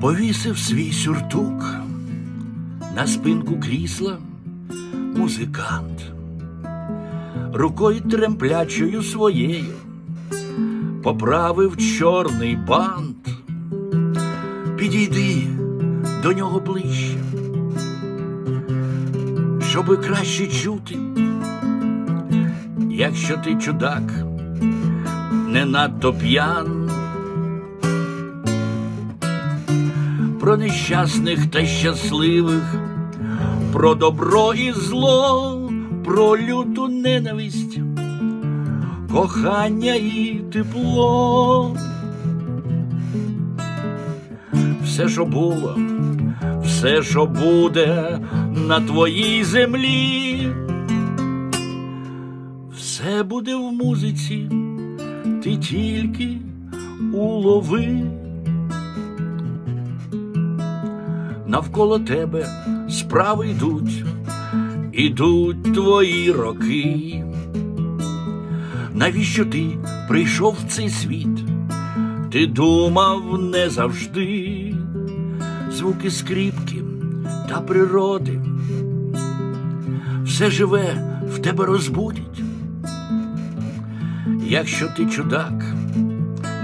Повісив свій сюртук на спинку крісла музикант, рукою тремплячою своєю поправив чорний бант. Підійди до нього ближче, щоби краще чути, якщо ти чудак, не надто п'ян. Про нещасних та щасливих, про добро і зло, про люту ненависть, кохання і тепло. Все, що було, все, що буде на твоїй землі, все буде в музиці, ти тільки улови. Навколо тебе справи йдуть, ідуть твої роки. Навіщо ти прийшов в цей світ? Ти думав не завжди звуки скріпки та природи. Все живе в тебе розбудять. Якщо ти чудак,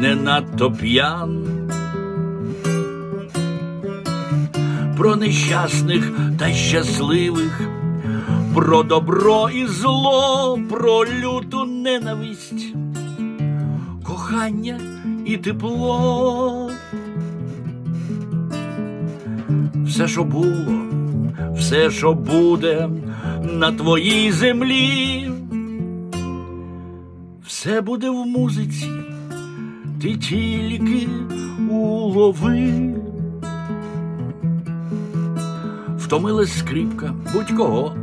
не надто п'ян. Про нещасних та щасливих, про добро і зло, про люту ненависть, кохання і тепло. Все, що було, все, що буде на твоїй землі, все буде в музиці, ти тільки улови. Втомилась скрипка будь-кого,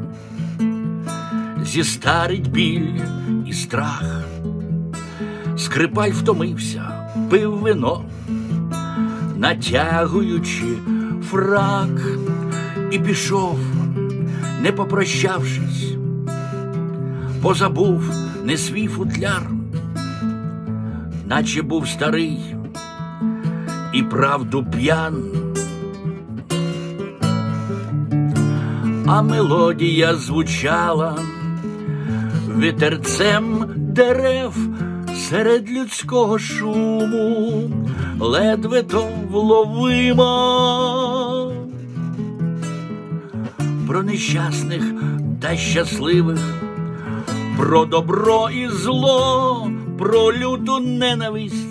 зістарить біль і страх. Скрипаль втомився, пив вино, натягуючи фрак, і пішов, не попрощавшись, позабув не свій футляр, наче був старий і правду п'ян. а мелодія звучала вітерцем дерев серед людського шуму, ледве то вловима. Про нещасних та щасливих, про добро і зло, про люту ненависть.